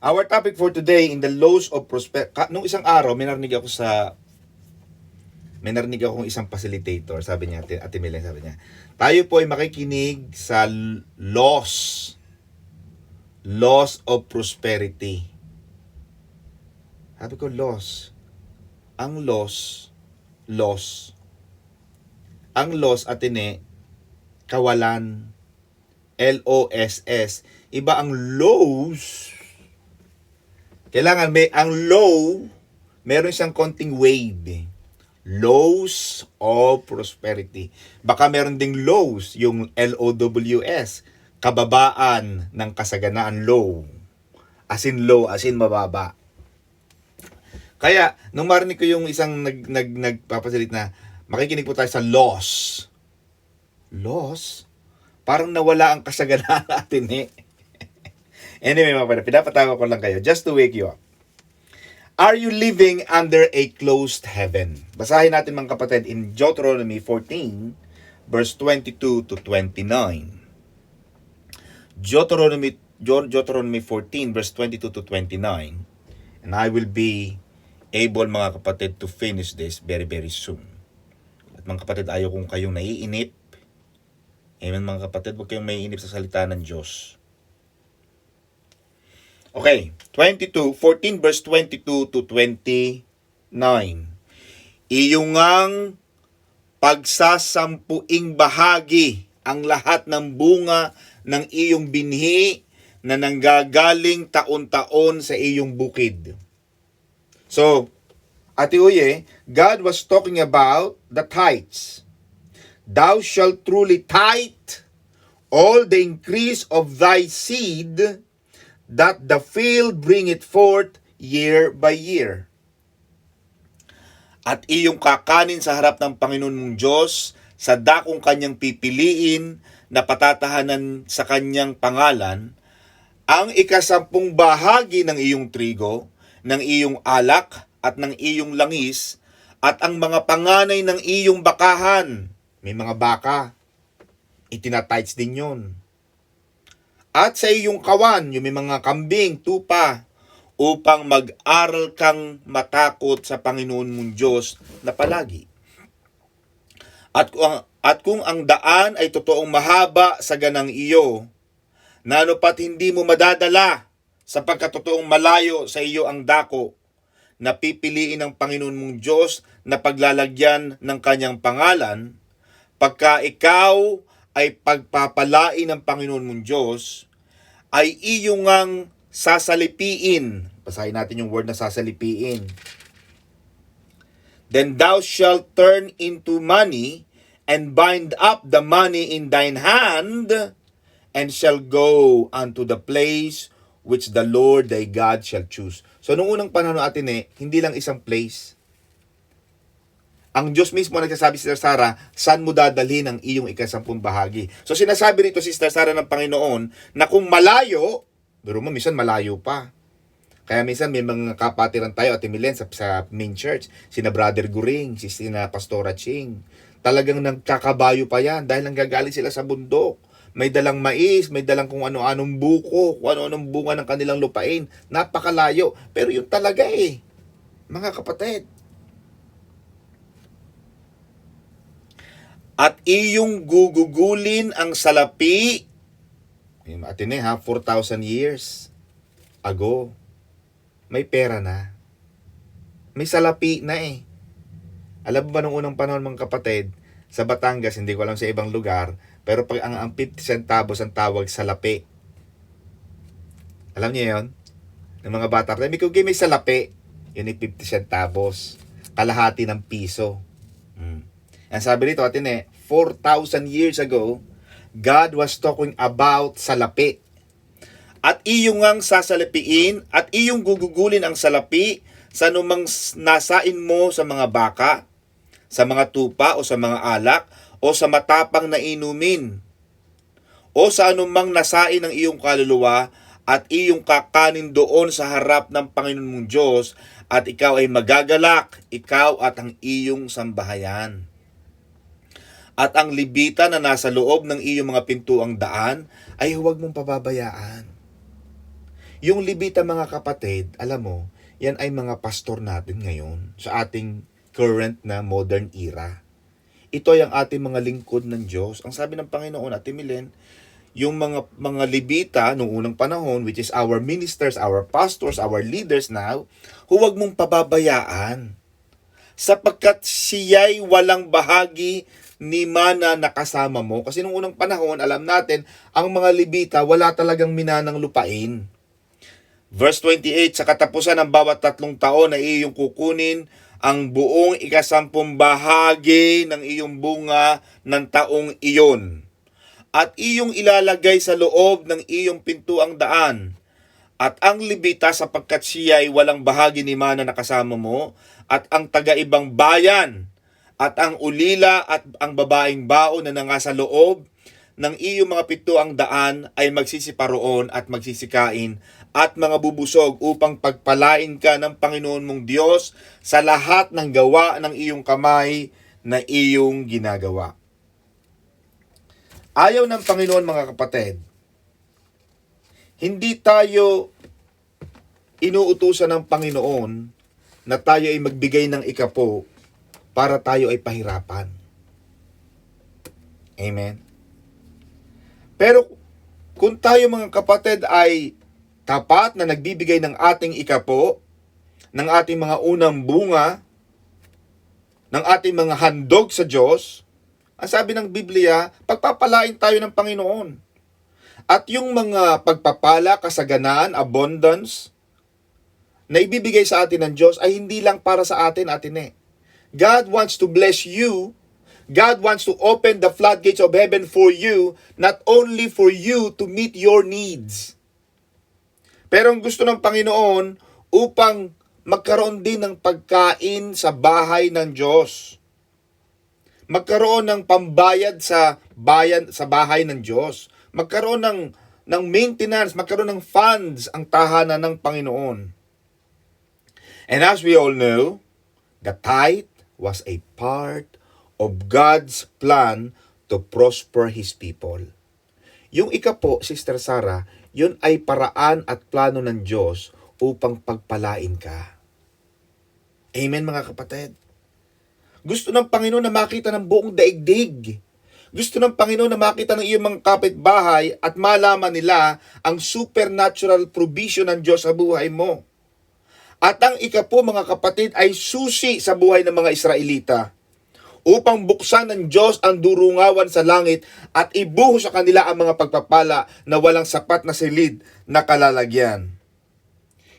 Our topic for today in the laws of prosperity. Nung isang araw, may narinig ako sa may narinig akong isang facilitator, sabi niya, Ate, Ate Milen, sabi niya, tayo po ay makikinig sa laws. Laws of prosperity. Sabi ko, laws. Ang laws, laws. Ang laws, atine, kawalan. L-O-S-S. Iba ang laws. Kailangan may, ang low, meron siyang konting wave. Lows of prosperity. Baka meron ding lows, yung L-O-W-S. Kababaan ng kasaganaan, low. As in low, as in mababa. Kaya, nung marinig ko yung isang nag, nag, nagpapasalit na, makikinig po tayo sa loss. Loss? Parang nawala ang kasaganaan natin eh. Anyway, mga pala, pinapatawa ko lang kayo just to wake you up. Are you living under a closed heaven? Basahin natin mga kapatid in Deuteronomy 14, verse 22 to 29. Deuteronomy, Deuteronomy 14, verse 22 to 29. And I will be able, mga kapatid, to finish this very, very soon. At mga kapatid, ayaw kong kayong naiinip. Amen, mga kapatid, huwag kayong maiinip sa salita ng Diyos. Okay, 22, 14 verse 22 to 29. Iyong ngang pagsasampuing bahagi ang lahat ng bunga ng iyong binhi na nanggagaling taon-taon sa iyong bukid. So, Ate Uye, God was talking about the tithes. Thou shalt truly tithe all the increase of thy seed that the field bringeth forth year by year. At iyong kakanin sa harap ng Panginoon mong Diyos sa dakong kanyang pipiliin na patatahanan sa kanyang pangalan, ang ikasampung bahagi ng iyong trigo, ng iyong alak at ng iyong langis, at ang mga panganay ng iyong bakahan. May mga baka. Itinatights din yon at sa iyong kawan, yung may mga kambing, tupa, upang mag-aral kang matakot sa Panginoon mong Diyos na palagi. At kung, at kung ang daan ay totoong mahaba sa ganang iyo, na ano pat hindi mo madadala sa pagkatotoong malayo sa iyo ang dako, na pipiliin ng Panginoon mong Diyos na paglalagyan ng kanyang pangalan, pagka ikaw ay pagpapalain ng Panginoon mong Diyos, ay iyong ngang sasalipiin. Basahin natin yung word na sasalipiin. Then thou shalt turn into money and bind up the money in thine hand and shall go unto the place which the Lord thy God shall choose. So, nung unang panahon natin eh, hindi lang isang place. Ang Diyos mismo nagsasabi Sister Sara, saan mo dadalhin ang iyong ikasampung bahagi? So sinasabi rito Sister Sara ng Panginoon na kung malayo, pero mo minsan malayo pa. Kaya minsan may mga kapatiran tayo at Milen sa, sa main church, sina Brother Guring, si sina Pastora Ching. Talagang nagkakabayo pa yan dahil nanggagaling sila sa bundok. May dalang mais, may dalang kung ano-anong buko, kung ano-anong bunga ng kanilang lupain. Napakalayo. Pero yun talaga eh. Mga kapatid, at iyong gugugulin ang salapi. Yung Atin eh, ha, 4,000 years ago. May pera na. May salapi na eh. Alam mo ba nung unang panahon mga kapatid, sa Batangas, hindi ko alam sa ibang lugar, pero pag ang, ang 50 centavos ang tawag salapi. Alam niyo yon? Ng mga bata, may kugay may salapi. Yun yung 50 centavos. Kalahati ng piso. Mm. Ang sabi rito, atin eh, 4,000 years ago, God was talking about salapi. At iyong ngang sasalapiin at iyong gugugulin ang salapi sa anumang nasain mo sa mga baka, sa mga tupa o sa mga alak, o sa matapang na inumin, o sa anumang nasain ng iyong kaluluwa at iyong kakanin doon sa harap ng Panginoon mong Diyos at ikaw ay magagalak, ikaw at ang iyong sambahayan at ang libita na nasa loob ng iyong mga pintuang daan ay huwag mong pababayaan. Yung libita mga kapatid, alam mo, yan ay mga pastor natin ngayon sa ating current na modern era. Ito ay ang ating mga lingkod ng Diyos. Ang sabi ng Panginoon, Ate Milen, yung mga mga libita noong unang panahon, which is our ministers, our pastors, our leaders now, huwag mong pababayaan. Sapagkat siya'y walang bahagi ni mana na kasama mo. Kasi noong unang panahon, alam natin, ang mga libita wala talagang minanang lupain. Verse 28, sa katapusan ng bawat tatlong taon na iyong kukunin ang buong ikasampung bahagi ng iyong bunga ng taong iyon. At iyong ilalagay sa loob ng iyong pintuang daan. At ang libita sapagkat siya ay walang bahagi ni mana na kasama mo, at ang taga-ibang bayan, at ang ulila at ang babaeng bao na nangasa loob ng iyong mga pintuang daan ay magsisiparoon at magsisikain at mga bubusog upang pagpalain ka ng Panginoon mong Diyos sa lahat ng gawa ng iyong kamay na iyong ginagawa. Ayaw ng Panginoon mga kapatid, hindi tayo inuutusan ng Panginoon na tayo ay magbigay ng ikapo para tayo ay pahirapan. Amen. Pero kung tayo mga kapatid ay tapat na nagbibigay ng ating ikapo, ng ating mga unang bunga, ng ating mga handog sa Diyos, ang sabi ng Biblia, pagpapalain tayo ng Panginoon. At yung mga pagpapala, kasaganaan, abundance, na ibibigay sa atin ng Diyos ay hindi lang para sa atin, atin eh. God wants to bless you. God wants to open the floodgates of heaven for you, not only for you to meet your needs. Pero ang gusto ng Panginoon upang magkaroon din ng pagkain sa bahay ng Diyos. Magkaroon ng pambayad sa bayan sa bahay ng Diyos. Magkaroon ng ng maintenance, magkaroon ng funds ang tahanan ng Panginoon. And as we all know, the tithe was a part of God's plan to prosper His people. Yung ikapo, Sister Sarah, yun ay paraan at plano ng Diyos upang pagpalain ka. Amen mga kapatid. Gusto ng Panginoon na makita ng buong daigdig. Gusto ng Panginoon na makita ng iyong mga kapitbahay at malaman nila ang supernatural provision ng Diyos sa buhay mo. At ang ikapo mga kapatid ay susi sa buhay ng mga Israelita upang buksan ng Diyos ang durungawan sa langit at ibuho sa kanila ang mga pagpapala na walang sapat na silid na kalalagyan.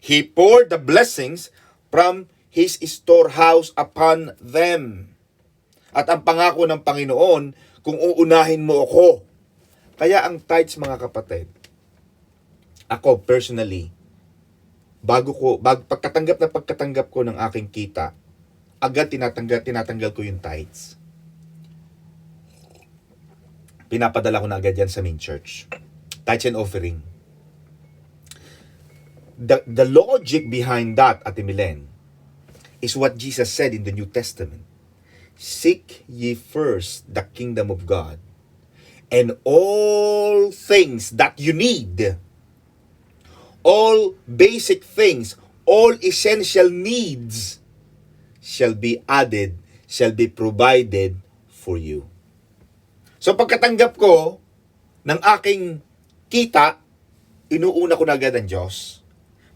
He poured the blessings from His storehouse upon them. At ang pangako ng Panginoon, kung uunahin mo ako. Kaya ang tithes mga kapatid, ako personally, bago ko, bag, pagkatanggap na pagkatanggap ko ng aking kita, agad tinatanggal, tinatanggal ko yung tithes. Pinapadala ko na agad yan sa main church. Tithes and offering. The, the logic behind that, Ate Milen, is what Jesus said in the New Testament. Seek ye first the kingdom of God, and all things that you need, all basic things, all essential needs, shall be added, shall be provided for you. So pagkatanggap ko ng aking kita, inuuna ko na agad ang Diyos.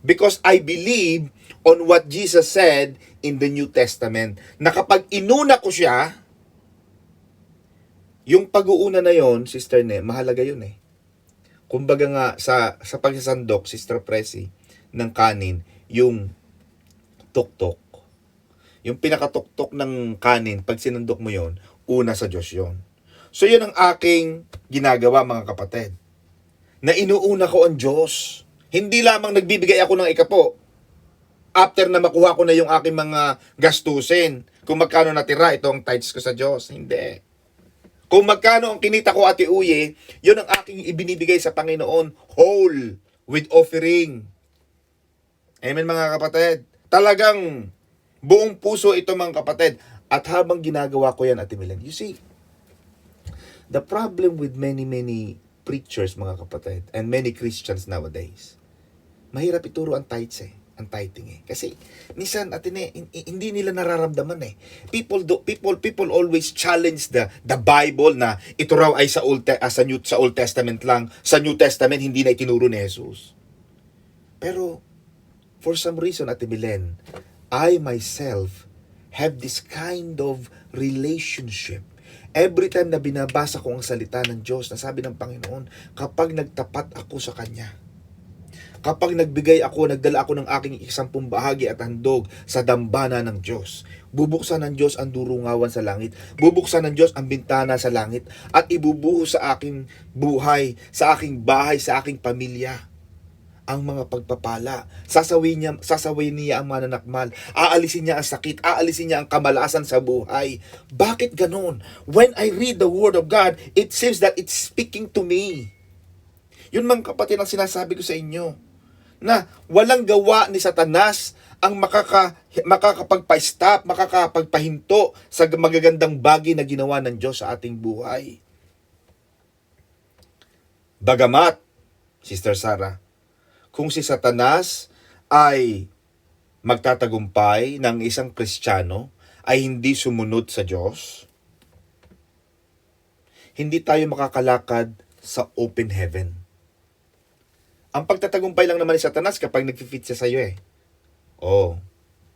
Because I believe on what Jesus said in the New Testament. Na kapag inuna ko siya, yung pag-uuna na yon, Sister Ne, mahalaga yun eh. Kumbaga nga sa, sa pagsasandok, Sister Presi, ng kanin, yung tuktok. Yung pinakatuktok ng kanin, pag sinundok mo yon, una sa Diyos yon. So yun ang aking ginagawa mga kapatid. Na inuuna ko ang Diyos. Hindi lamang nagbibigay ako ng ikapo. After na makuha ko na yung aking mga gastusin, kung magkano natira, ito ang tithes ko sa Diyos. Hindi. Kung magkano ang kinita ko, Ate Uye, yun ang aking ibinibigay sa Panginoon, whole, with offering. Amen mga kapatid. Talagang buong puso ito mga kapatid. At habang ginagawa ko yan, Ate Milan, you see, the problem with many, many preachers, mga kapatid, and many Christians nowadays, mahirap ituro ang tithes eh ang tithing eh. Kasi minsan atine hin- hindi nila nararamdaman eh. People do people people always challenge the the Bible na ito raw ay sa Old ah, sa New sa Old Testament lang, sa New Testament hindi na itinuro ni Jesus. Pero for some reason Ate Milen, I myself have this kind of relationship. Every time na binabasa ko ang salita ng Diyos, na sabi ng Panginoon, kapag nagtapat ako sa Kanya, kapag nagbigay ako, nagdala ako ng aking isampung bahagi at handog sa dambana ng Diyos, bubuksan ng Diyos ang durungawan sa langit, bubuksan ng Diyos ang bintana sa langit, at ibubuhos sa aking buhay, sa aking bahay, sa aking pamilya ang mga pagpapala. Sasawin niya, sasawin niya ang mananakmal. Aalisin niya ang sakit. Aalisin niya ang kamalasan sa buhay. Bakit ganun? When I read the Word of God, it seems that it's speaking to me. Yun mga kapatid ang sinasabi ko sa inyo. Na walang gawa ni Satanas ang makaka, makakapagpa-stop, makakapagpahinto sa magagandang bagay na ginawa ng Diyos sa ating buhay. Bagamat, Sister Sarah, kung si Satanas ay magtatagumpay ng isang Kristiyano ay hindi sumunod sa Diyos, hindi tayo makakalakad sa open heaven. Ang pagtatagumpay lang naman ni Satanas kapag nag-fit siya sa'yo eh. Oh,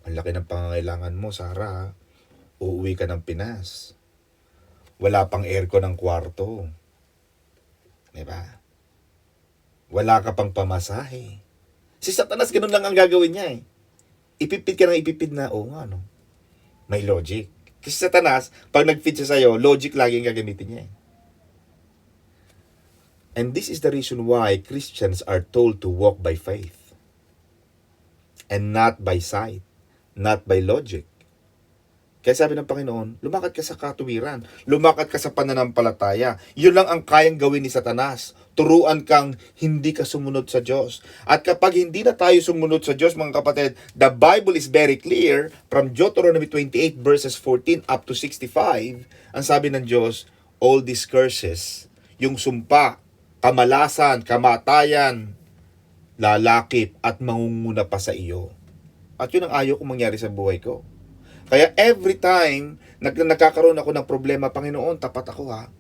ang laki ng pangangailangan mo, Sarah. Uuwi ka ng Pinas. Wala pang aircon ng kwarto. Diba? Wala ka pang pamasahe. Si Satanas ganun lang ang gagawin niya eh. Ipipid ka ng ipipid na, oo nga no. May logic. Kasi si Satanas, pag nag-fit siya sa'yo, logic lagi ang gagamitin niya eh. And this is the reason why Christians are told to walk by faith. And not by sight. Not by logic. Kaya sabi ng Panginoon, lumakad ka sa katuwiran. Lumakad ka sa pananampalataya. Yun lang ang kayang gawin ni Satanas. Turuan kang hindi ka sumunod sa Diyos. At kapag hindi na tayo sumunod sa Diyos, mga kapatid, the Bible is very clear from Deuteronomy 28 verses 14 up to 65. Ang sabi ng Diyos, all these curses, yung sumpa, kamalasan, kamatayan, lalakip at mangunguna pa sa iyo. At yun ang ayaw kong mangyari sa buhay ko. Kaya every time nag nagkakaroon ako ng problema, Panginoon, tapat ako ha.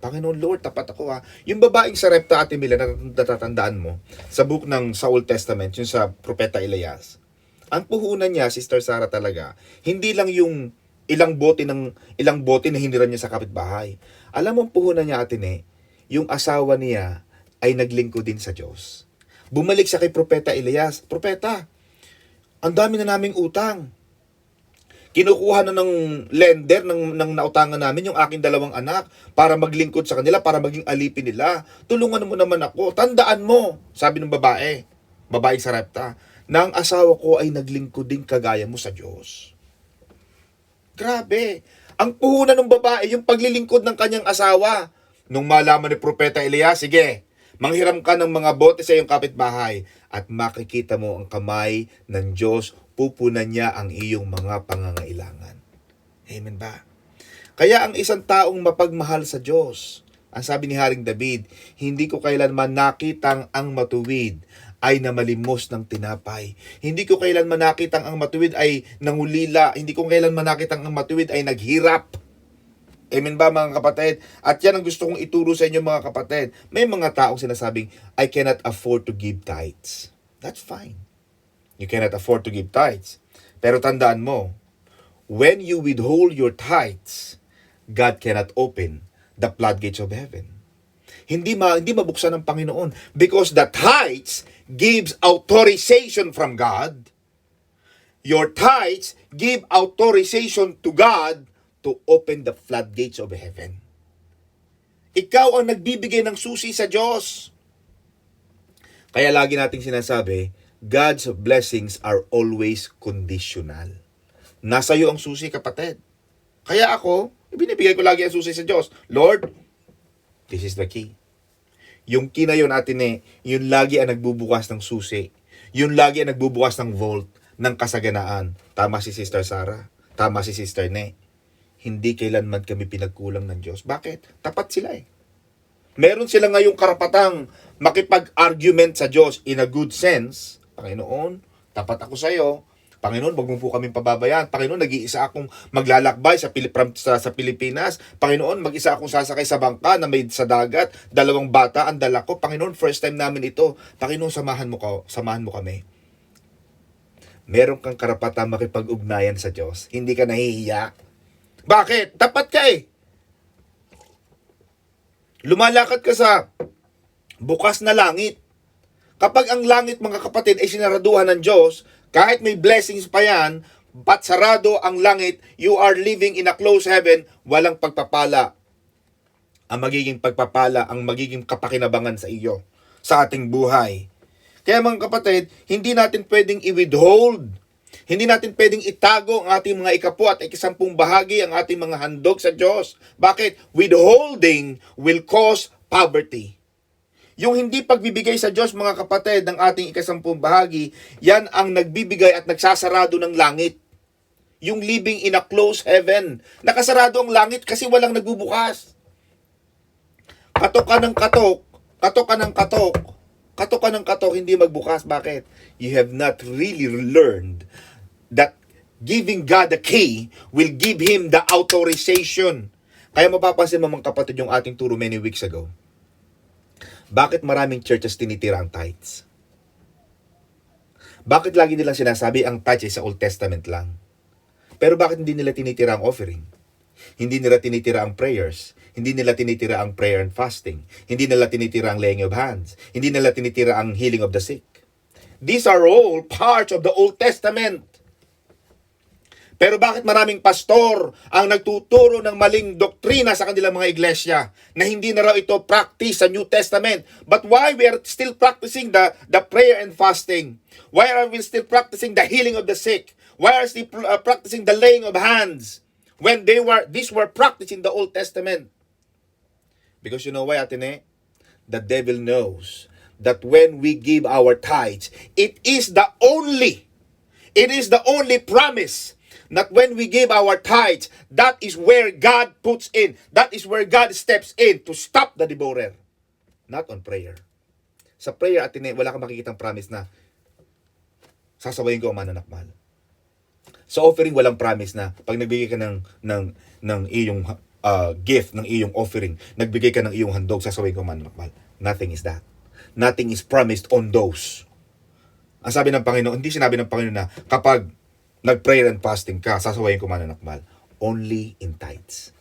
Panginoon Lord, tapat ako ha. Yung babaeng sa Repta Ate Mila na natatandaan mo, sa book ng sa Old Testament, yung sa Propeta Elias, ang puhunan niya, Sister Sarah talaga, hindi lang yung ilang bote ng ilang bote na hiniran niya sa kapitbahay. Alam mo ang puhunan niya Ate Ne, yung asawa niya ay naglingkod din sa Diyos. Bumalik siya kay Propeta Elias, Propeta, ang dami na naming utang. Kinukuha na ng lender ng, ng nautangan namin yung aking dalawang anak para maglingkod sa kanila, para maging alipin nila. Tulungan mo naman ako. Tandaan mo, sabi ng babae, babae sa repta, na ang asawa ko ay naglingkod din kagaya mo sa Diyos. Grabe. Ang puhunan ng babae, yung paglilingkod ng kanyang asawa. Nung malaman ni Propeta Elias, sige, manghiram ka ng mga bote sa iyong kapitbahay at makikita mo ang kamay ng Diyos, pupunan niya ang iyong mga pangangailangan. Amen ba? Kaya ang isang taong mapagmahal sa Diyos, ang sabi ni Haring David, hindi ko kailanman nakitang ang matuwid ay namalimos ng tinapay. Hindi ko kailanman nakitang ang matuwid ay nangulila. Hindi ko kailanman nakitang ang matuwid ay naghirap. Amen ba mga kapatid? At yan ang gusto kong ituro sa inyo mga kapatid. May mga taong sinasabing, I cannot afford to give tithes. That's fine. You cannot afford to give tithes. Pero tandaan mo, when you withhold your tithes, God cannot open the floodgates of heaven. Hindi ma hindi mabuksan ng Panginoon because the tithes gives authorization from God. Your tithes give authorization to God to open the floodgates of heaven. Ikaw ang nagbibigay ng susi sa Diyos. Kaya lagi nating sinasabi, God's blessings are always conditional. Nasa iyo ang susi, kapatid. Kaya ako, ibinibigay ko lagi ang susi sa Diyos. Lord, this is the key. Yung key na yun, atin eh, yun lagi ang nagbubukas ng susi. Yun lagi ang nagbubukas ng vault ng kasaganaan. Tama si Sister Sarah. Tama si Sister Ne. Hindi kailanman kami pinagkulang ng Diyos. Bakit? Tapat sila eh. Meron sila ngayong karapatang makipag-argument sa Diyos in a good sense. Panginoon, tapat ako sa iyo. Panginoon, wag mo po kami pababayaan. Panginoon, nag-iisa akong maglalakbay sa, Pilip- sa, sa Pilipinas. Panginoon, mag-isa akong sasakay sa bangka na may sa dagat. Dalawang bata ang dala ko. Panginoon, first time namin ito. Panginoon, samahan mo, ko, samahan mo kami. Meron kang karapatang makipag-ugnayan sa Diyos. Hindi ka nahihiya. Bakit? Tapat ka eh. Lumalakad ka sa bukas na langit. Kapag ang langit, mga kapatid, ay sinaraduhan ng Diyos, kahit may blessings pa yan, but sarado ang langit, you are living in a closed heaven, walang pagpapala. Ang magiging pagpapala, ang magiging kapakinabangan sa iyo, sa ating buhay. Kaya mga kapatid, hindi natin pwedeng i-withhold. Hindi natin pwedeng itago ang ating mga ikapu at ikisampung bahagi ang ating mga handog sa Diyos. Bakit? Withholding will cause poverty. Yung hindi pagbibigay sa Diyos, mga kapatid, ng ating ikasampung bahagi, yan ang nagbibigay at nagsasarado ng langit. Yung living in a closed heaven. Nakasarado ang langit kasi walang nagbubukas. Katok ka ng katok, katok ka ng katok, katok ka ng katok, hindi magbukas. Bakit? You have not really learned that giving God the key will give Him the authorization. Kaya mapapansin mo mga kapatid yung ating turo many weeks ago. Bakit maraming churches tinitira ang tithes? Bakit lagi nilang sinasabi ang tithes sa Old Testament lang? Pero bakit hindi nila tinitira ang offering? Hindi nila tinitira ang prayers. Hindi nila tinitira ang prayer and fasting. Hindi nila tinitira ang laying of hands. Hindi nila tinitira ang healing of the sick. These are all parts of the Old Testament. Pero bakit maraming pastor ang nagtuturo ng maling doktrina sa kanilang mga iglesia na hindi na raw ito practice sa New Testament? But why we are still practicing the, the prayer and fasting? Why are we still practicing the healing of the sick? Why are we still uh, practicing the laying of hands? When they were, these were practiced in the Old Testament. Because you know why, Atene? The devil knows that when we give our tithes, it is the only, it is the only promise that when we give our tithes, that is where God puts in, that is where God steps in to stop the devourer. Not on prayer. Sa prayer, Atene, wala kang makikitang promise na sasawayin ko ang mananakmal. Sa offering, walang promise na pag nagbigay ka ng, ng, ng iyong uh, gift, ng iyong offering, nagbigay ka ng iyong handog, sasawayin ko ang mananakmal. Nothing is that. Nothing is promised on those. Ang sabi ng Panginoon, hindi sinabi ng Panginoon na kapag nag-prayer and fasting ka, sasawayin ko mananakmal. Only in tithes.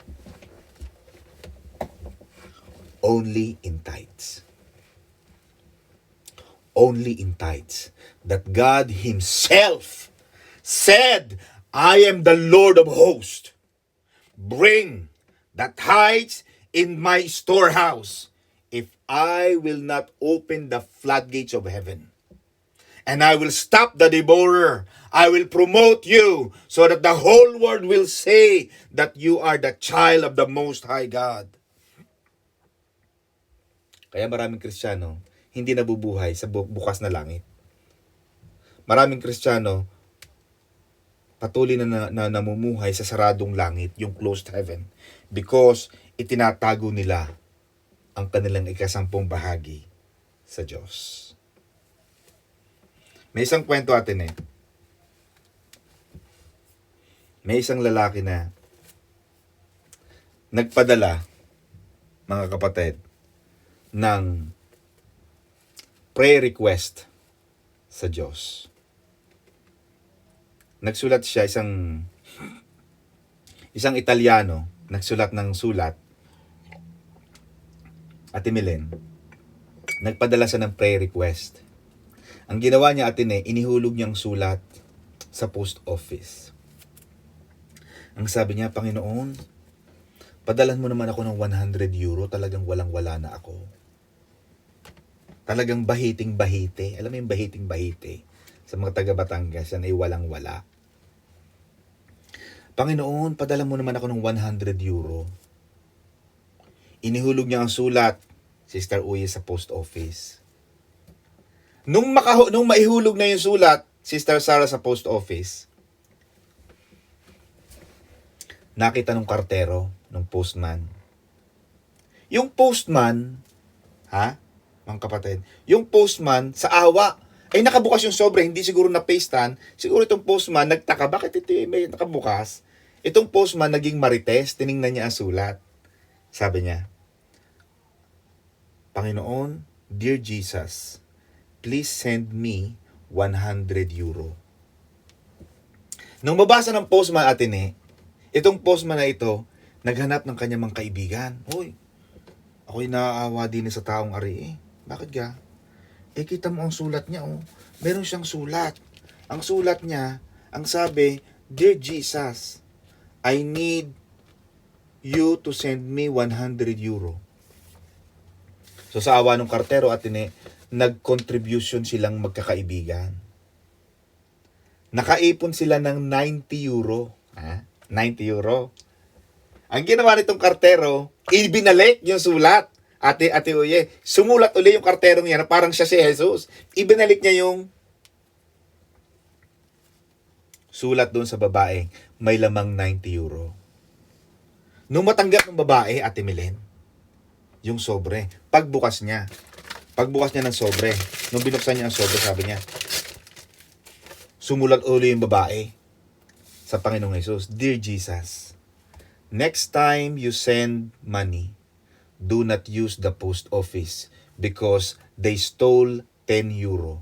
Only in tithes. Only in tithes. That God Himself said, I am the Lord of hosts. Bring the tithes in my storehouse if I will not open the floodgates of heaven. And I will stop the devourer. I will promote you so that the whole world will say that you are the child of the Most High God. Kaya maraming Kristiyano hindi nabubuhay sa bu- bukas na langit. Maraming Kristiyano patuloy na, na, na namumuhay sa saradong langit, yung closed heaven, because itinatago nila ang kanilang ikasampung bahagi sa Diyos. May isang kwento atin eh. May isang lalaki na nagpadala, mga kapatid, ng prayer request sa Diyos. Nagsulat siya isang isang Italiano, nagsulat ng sulat. Ate Milen, nagpadala siya ng prayer request. Ang ginawa niya atin eh, inihulog niyang sulat sa post office. Ang sabi niya, Panginoon, padalan mo naman ako ng 100 euro, talagang walang-wala na ako. Talagang bahiting-bahite. Alam mo yung bahiting-bahite? Sa mga taga Batangas, yan ay walang-wala. Panginoon, padala mo naman ako ng 100 euro. Inihulog niya ang sulat, Sister Uye, sa post office. Nung, makahu- nung maihulog na yung sulat, Sister Sarah sa post office, nakita nung kartero, nung postman, Yung postman, ha? Mga kapatid, yung postman sa awa, ay nakabukas yung sobre, hindi siguro na pastan. Siguro itong postman nagtaka, bakit ito may nakabukas? Itong postman naging marites, tiningnan niya ang sulat. Sabi niya, Panginoon, Dear Jesus, please send me 100 euro. Nung mabasa ng postman atin eh, itong postman na ito, naghanap ng kanyang mga kaibigan. Hoy, ako'y naaawa din sa taong ari eh. Bakit ga? Eh, kita mo ang sulat niya, oh. Meron siyang sulat. Ang sulat niya, ang sabi, Dear Jesus, I need you to send me 100 euro. So sa awa ng kartero at tine, nag-contribution silang magkakaibigan. Nakaipon sila ng 90 euro. Ha? 90 euro. Ang ginawa nitong kartero, ibinalik yung sulat. Ate, ate Uye, sumulat uli yung karterong yan parang siya si Jesus. Ibinalik niya yung sulat doon sa babae, may lamang 90 euro. Nung matanggap ng babae, Ate Milen, yung sobre, pagbukas niya, pagbukas niya ng sobre, nung binuksan niya ang sobre, sabi niya, sumulat uli yung babae sa Panginoong Jesus, Dear Jesus, next time you send money, do not use the post office because they stole 10 euro.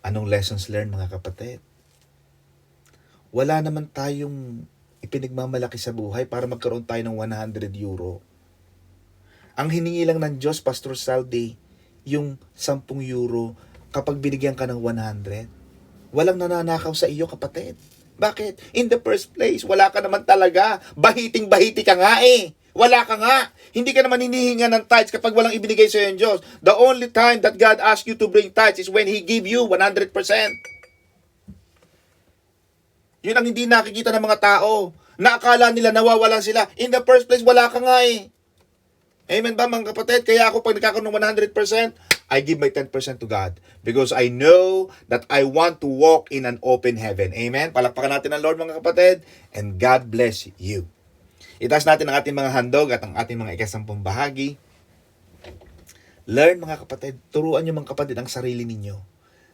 Anong lessons learned mga kapatid? Wala naman tayong ipinagmamalaki sa buhay para magkaroon tayo ng 100 euro. Ang hiningi lang ng Diyos, Pastor Saldi, yung 10 euro kapag binigyan ka ng 100. Walang nananakaw sa iyo, kapatid. Bakit? In the first place, wala ka naman talaga. Bahiting-bahiti ka nga eh. Wala ka nga. Hindi ka naman hinihinga ng tithes kapag walang ibinigay sa iyo ng Diyos. The only time that God asks you to bring tithes is when He give you 100%. Yun ang hindi nakikita ng mga tao. Naakala nila nawawalan sila. In the first place, wala ka nga eh. Amen ba mga kapatid? Kaya ako pag nagkakaroon ng 100%, I give my 10% to God. Because I know that I want to walk in an open heaven. Amen? Palakpakan natin ang Lord mga kapatid. And God bless you. Itaas natin ang ating mga handog at ang ating mga ikasampung bahagi. Learn mga kapatid. Turuan niyo mga kapatid ang sarili ninyo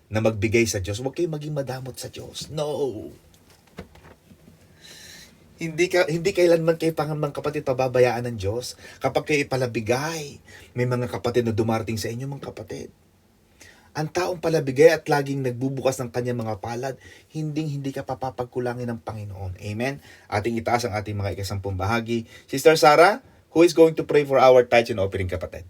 na magbigay sa Diyos. Huwag kayong maging madamot sa Diyos. No! Hindi ka hindi kailanman kayo pangamang kapatid pababayaan ng Diyos. Kapag kayo ipalabigay, may mga kapatid na dumarating sa inyo mga kapatid. Ang taong palabigay at laging nagbubukas ng kanyang mga palad, hindi hindi ka papapagkulangin ng Panginoon. Amen. Ating itaas ang ating mga ikasampung bahagi. Sister Sarah, who is going to pray for our tithes and offering kapatid?